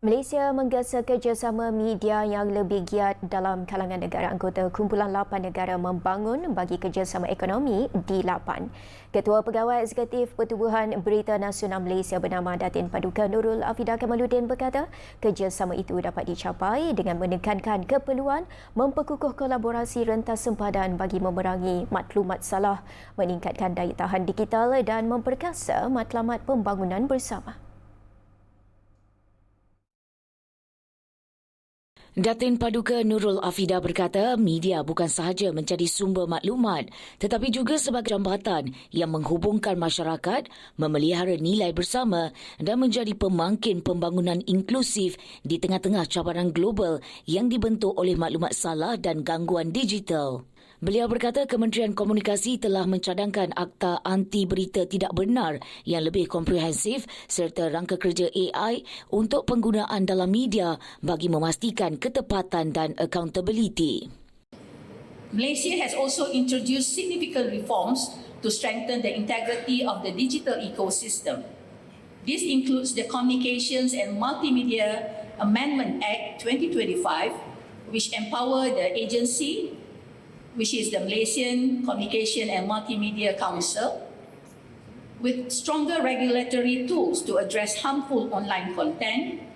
Malaysia menggesa kerjasama media yang lebih giat dalam kalangan negara anggota Kumpulan 8 Negara Membangun bagi Kerjasama Ekonomi di 8. Ketua Pegawai Eksekutif Pertubuhan Berita Nasional Malaysia bernama Datin Paduka Nurul Afidah Kamaluddin berkata, kerjasama itu dapat dicapai dengan menekankan keperluan memperkukuh kolaborasi rentas sempadan bagi memerangi maklumat salah, meningkatkan daya tahan digital dan memperkasa matlamat pembangunan bersama. Datin Paduka Nurul Afida berkata media bukan sahaja menjadi sumber maklumat tetapi juga sebagai jambatan yang menghubungkan masyarakat, memelihara nilai bersama dan menjadi pemangkin pembangunan inklusif di tengah-tengah cabaran global yang dibentuk oleh maklumat salah dan gangguan digital. Beliau berkata Kementerian Komunikasi telah mencadangkan akta anti berita tidak benar yang lebih komprehensif serta rangka kerja AI untuk penggunaan dalam media bagi memastikan ketepatan dan accountability. Malaysia has also introduced significant reforms to strengthen the integrity of the digital ecosystem. This includes the Communications and Multimedia Amendment Act 2025, which empower the agency which is the Malaysian Communication and Multimedia Council, with stronger regulatory tools to address harmful online content.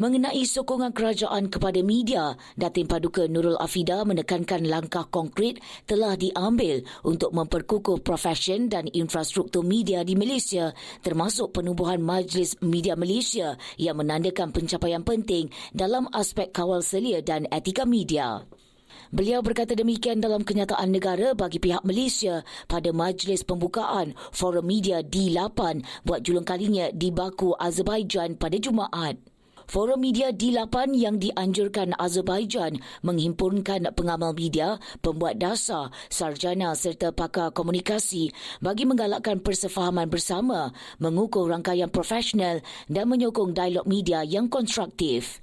Mengenai sokongan kerajaan kepada media, Datin Paduka Nurul Afida menekankan langkah konkret telah diambil untuk memperkukuh profesion dan infrastruktur media di Malaysia termasuk penubuhan Majlis Media Malaysia yang menandakan pencapaian penting dalam aspek kawal selia dan etika media. Beliau berkata demikian dalam kenyataan negara bagi pihak Malaysia pada majlis pembukaan Forum Media D8 buat julung kalinya di Baku, Azerbaijan pada Jumaat. Forum Media D8 yang dianjurkan Azerbaijan menghimpunkan pengamal media, pembuat dasar, sarjana serta pakar komunikasi bagi menggalakkan persefahaman bersama, mengukuh rangkaian profesional dan menyokong dialog media yang konstruktif.